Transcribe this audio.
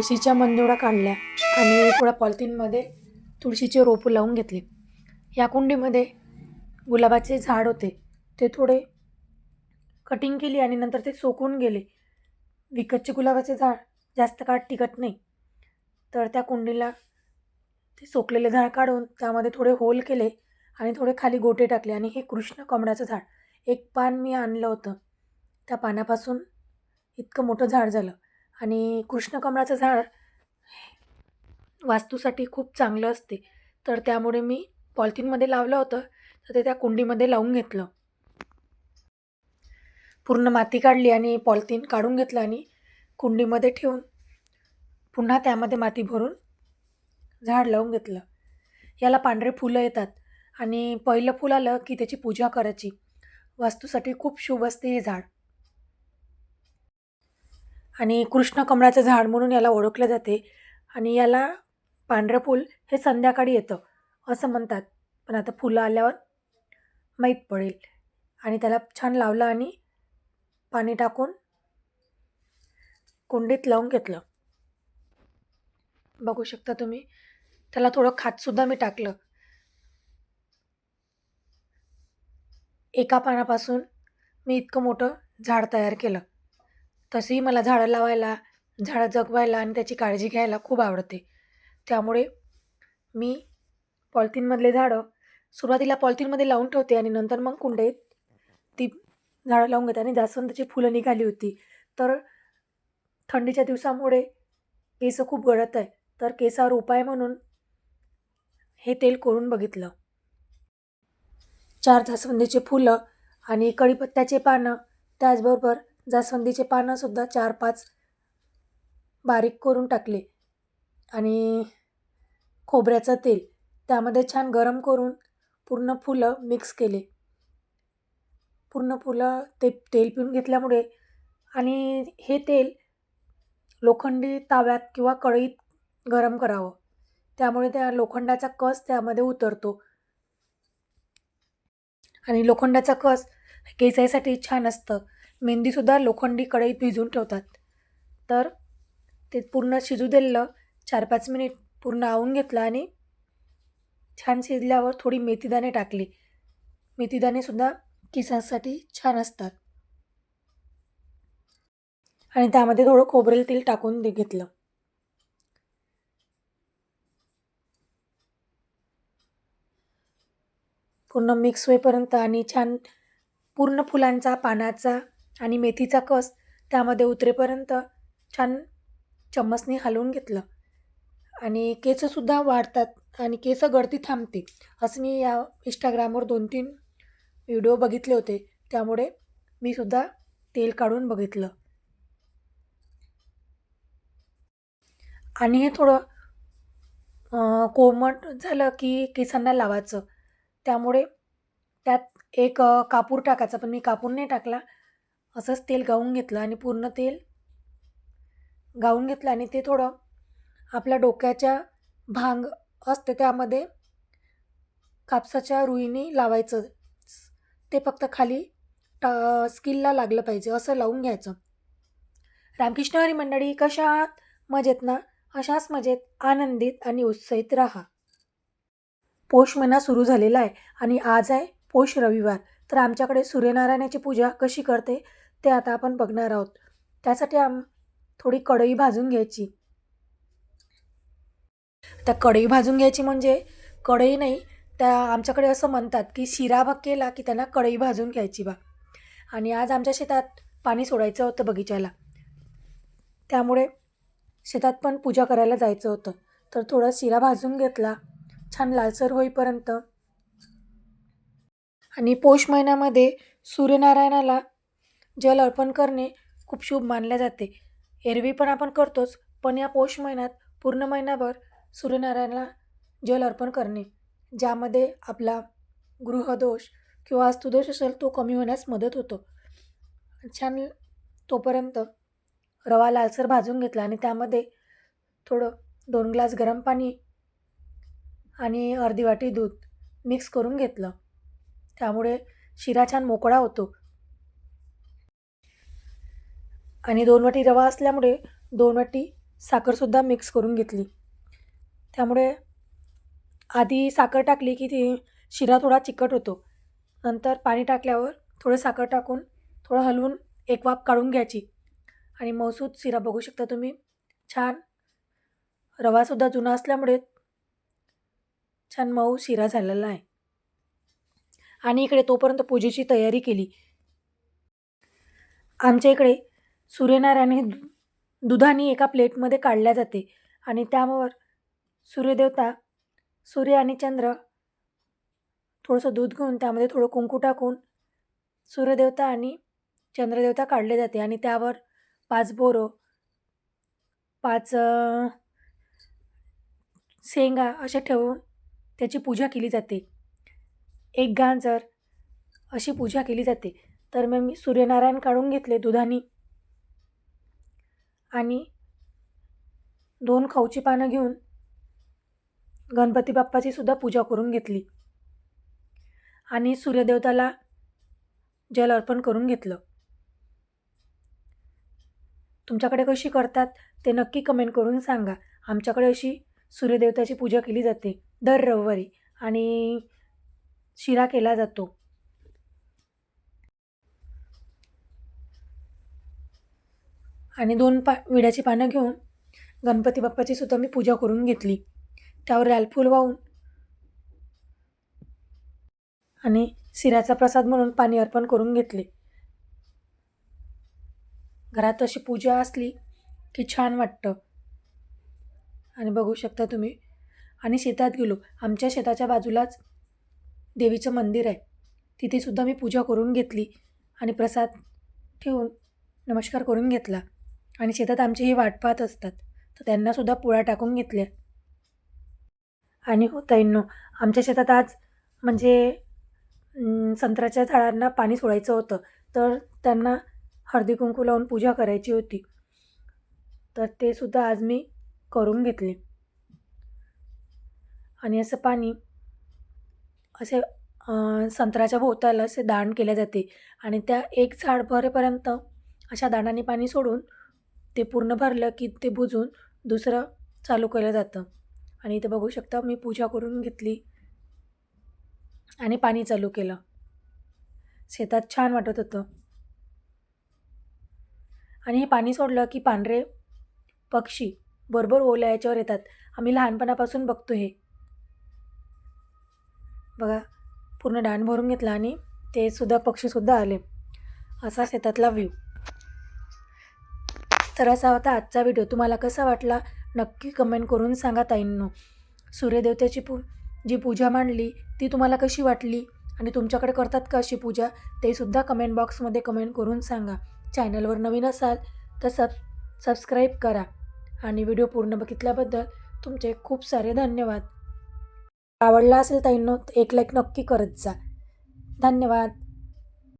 तुळशीच्या मंजुळा काढल्या आणि थोड्या पॉलिथिनमध्ये तुळशीचे रोपं लावून घेतले. या कुंडीमध्ये गुलाबाचे झाड होते. ते थोडे कटिंग केली आणि नंतर ते सोकून गेले. विकतचे गुलाबाचे झाड जास्त काळ टिकत नाही. तर त्या कुंडीला ते सोकलेले झाड काढून त्यामध्ये थोडे होल केले आणि थोडे खाली गोटे टाकले आणि हे कृष्ण कमळाचं झाड. एक पान मी आणलं होतं. त्या पानापासून इतकं मोठं झाड झालं. आणि कृष्णकमळाचं झाड वास्तूसाठी खूप चांगलं असते. तर त्यामुळे मी पॉलिथिनमध्ये लावलं होतं तर ते त्या कुंडीमध्ये लावून घेतलं. पूर्ण माती काढली आणि पॉलिथिन काढून घेतलं आणि कुंडीमध्ये ठेवून पुन्हा त्यामध्ये माती भरून झाड लावून घेतलं. याला पांढरे फुलं येतात आणि पहिलं फुल आलं की त्याची पूजा करायची. वास्तूसाठी खूप शुभ असते हे झाड. आणि कृष्ण कमळाचं झाड म्हणून याला ओळखलं जाते. आणि याला पांढरं फूल हे संध्याकाळी येतं असं म्हणतात. पण आता फुलं आल्यावर माहीत पडेल. आणि त्याला छान लावलं आणि पाणी टाकून कुंडीत लावून घेतलं. बघू शकता तुम्ही त्याला थोडं खातसुद्धा मी टाकलं. एका पानापासून मी इतकं मोठं झाड तयार केलं. तसेही मला झाडं लावायला झाडं जगवायला आणि त्याची काळजी घ्यायला खूप आवडते. त्यामुळे मी पॉलिथिनमधले झाडं सुरुवातीला पॉलिथिनमध्ये लावून ठेवते आणि नंतर मग कुंडीत ती झाडं लावून घेते आणि जास्वंदाची फुलं निघाली होती. तर थंडीच्या दिवसामुळे केस खूप गळत आहे. तर केसावर उपाय म्हणून हे तेल करून बघितलं. चार जास्वंदीचे फुलं आणि कढीपत्त्याचे पानं त्याचबरोबर जास्वंदीचे पानंसुद्धा चार पाच बारीक करून टाकले. आणि खोबऱ्याचं तेल त्यामध्ये छान गरम करून पूर्ण फुलं मिक्स केले. पूर्ण फुलं ते तेल पिऊन घेतल्यामुळे आणि हे तेल लोखंडी ताव्यात किंवा कढईत गरम करावं. त्यामुळे त्या लोखंडाचा कस त्यामध्ये उतरतो. आणि लोखंडाचा कस केसासाठी छान असतं. मेहंदीसुद्धा लोखंडी कढईत भिजून ठेवतात. तर ते पूर्ण शिजू दिलं चार पाच मिनिट पूर्ण आवून घेतलं आणि छान शिजल्यावर थोडी मेथीदाणे टाकली. मेथीदाणेसुद्धा केसांसाठी छान असतात. आणि त्यामध्ये थोडं खोबरेल तेल टाकून दे घेतलं. पूर्ण मिक्स होईपर्यंत आणि छान पूर्ण फुलांचा पानाचा आणि मेथीचा कस त्यामध्ये उतरेपर्यंत छान चम्मचने हलवून घेतलं. आणि केससुद्धा वाढतात आणि केस गळती थांबते. असं मी या इंस्टाग्रामवर दोन तीन व्हिडिओ बघितले होते. त्यामुळे मी सुद्धा तेल काढून बघितलं. आणि हे थोडं कोमट झालं की केसांना लावायचं. त्यामुळे त्यात एक कापूर टाकायचा पण मी कापूर नाही टाकला. असंच तेल गाळून घेतलं आणि पूर्ण तेल गाळून घेतलं आणि ते थोडं आपल्या डोक्याच्या भांग असते त्यामध्ये कापसाच्या रुईने लावायचं. ते फक्त खाली टा स्किलला लागलं पाहिजे असं लावून घ्यायचं. रामकृष्ण हरी मंडळी कशा आहात मजेत ना? अशाच मजेत आनंदित आणि उत्साहित राहा. पौष महिना सुरू झालेला आहे आणि आज आहे पौष रविवार. तर आमच्याकडे सूर्यनारायणाची पूजा कशी करते ते आता आपण बघणार आहोत. त्यासाठी आम थोडी कढई भाजून घ्यायची. त्या कढई भाजून घ्यायची म्हणजे कढई नाही त्या आमच्याकडे असं म्हणतात की शिरा भाग केला की त्यांना कढई भाजून घ्यायची बा. आणि आज आमच्या शेतात पाणी सोडायचं होतं बगीच्याला. त्यामुळे शेतात पण पूजा करायला जायचं होतं. तर थोडा शिरा भाजून घेतला. छान लालसर होईपर्यंत आणि पौष महिन्यामध्ये सूर्यनारायणाला जल अर्पण करणे खूप शुभ मानले जाते. एरवी पण आपण करतोच पण या पौष महिन्यात पूर्ण महिनाभर सूर्यनारायणाला जल अर्पण करणे ज्यामध्ये आपला गृहदोष किंवा अस्तुदोष असेल तो कमी होण्यास मदत होतो. छान तोपर्यंत रवा लालसर भाजून घेतला आणि त्यामध्ये थोडं दोन ग्लास गरम पाणी आणि अर्धी वाटी दूध मिक्स करून घेतलं. त्यामुळे शिरा छान मोकळा होतो. आणि दोन वाटी रवा असल्यामुळे दोन वाटी साखरसुद्धा मिक्स करून घेतली. त्यामुळे आधी साखर टाकली की ती शिरा थोडा चिकट होतो. नंतर पाणी टाकल्यावर थोडं साखर टाकून थोडं हलवून एक वाफ काढून घ्यायची. आणि मऊसूत शिरा बघू शकता तुम्ही. छान रवासुद्धा जुना असल्यामुळे छान मऊ शिरा झालेला आहे. आणि इकडे तोपर्यंत पूजेची तयारी केली. आमच्या इकडे सूर्यनारायण हे दु- दुधाने एका प्लेटमध्ये काढल्या जाते आणि त्यावर सूर्यदेवता सूर्य आणि चंद्र थोडंसं दूध घेऊन त्यामध्ये थोडं कुंकू टाकून सूर्यदेवता आणि चंद्रदेवता काढले जाते आणि त्यावर पाच बोरं पाच शेंगा अशा ठेवून त्याची पूजा केली जाते. एक गाजर अशी पूजा केली जाते तर मग मी सूर्यनारायण काढून घेतले दुधाने. आणि दोन खाऊची पानं घेऊन गणपती बाप्पाची सुद्धा पूजा करून घेतली. आणि सूर्यदेवताला जल अर्पण करून घेतलं. तुमच्याकडे कशी करतात ते नक्की कमेंट करून सांगा. आमच्याकडे अशी सूर्यदेवताची पूजा केली जाते दर रविवारी. आणि शिरा केला जातो. आणि दोन पा विड्याची पानं घेऊन गणपती बाप्पाची सुद्धा मी पूजा करून घेतली. त्यावर रालफूल वाहून आणि शिऱ्याचा प्रसाद म्हणून पाणी अर्पण करून घेतले. घरात अशी पूजा असली की छान वाटतं. आणि बघू शकता तुम्ही. आणि शेतात गेलो. आमच्या शेताच्या बाजूलाच देवीचं मंदिर आहे. तिथेसुद्धा मी पूजा करून घेतली आणि प्रसाद ठेवून नमस्कार करून घेतला. आणि शेतात आमची ही वाट पाहत असतात. तर त्यांनासुद्धा पोळ्या टाकून घेतल्या. आणि हो ताईंनो आमच्या शेतात आज म्हणजे संत्र्याच्या झाडांना पाणी सोडायचं होतं. तर त्यांना हळदी कुंकू लावून पूजा करायची होती. तर ते सुद्धा आज मी करून घेतले. आणि असं पाणी असे संत्र्याच्या भोवताला असे दाण केले जाते. आणि त्या एक झाड भरेपर्यंत अशा दाणाने पाणी सोडून ते पूर्ण भरलं की ते बुजून दुसरं चालू केलं जातं. आणि इथे बघू शकता मी पूजा करून घेतली आणि पाणी चालू केलं. शेतात छान वाटत होतं. आणि हे पाणी सोडलं की पांढरे पक्षी बरोबर ओल्या याच्यावर येतात. आम्ही लहानपणापासून बघतो हे. बघा पूर्ण डाण भरून घेतला आणि ते सुद्धा पक्षीसुद्धा आले. असा शेतातला व्ह्यू तर असा होता आजचा व्हिडिओ तुम्हाला कसा वाटला? नक्की कमेंट करून सांगा ताईंनो. सूर्यदेवतेची पू जी पूजा मांडली ती तुम्हाला कशी वाटली? आणि तुमच्याकडे करतात का अशी पूजा? ते सुद्धा कमेंट बॉक्समध्ये कमेंट करून सांगा. चॅनलवर नवीन असाल तर सब सबस्क्राईब करा. आणि व्हिडिओ पूर्ण बघितल्याबद्दल तुमचे खूप सारे धन्यवाद. आवडला असेल ताईंनो तर एक लाईक नक्की करत जा. धन्यवाद.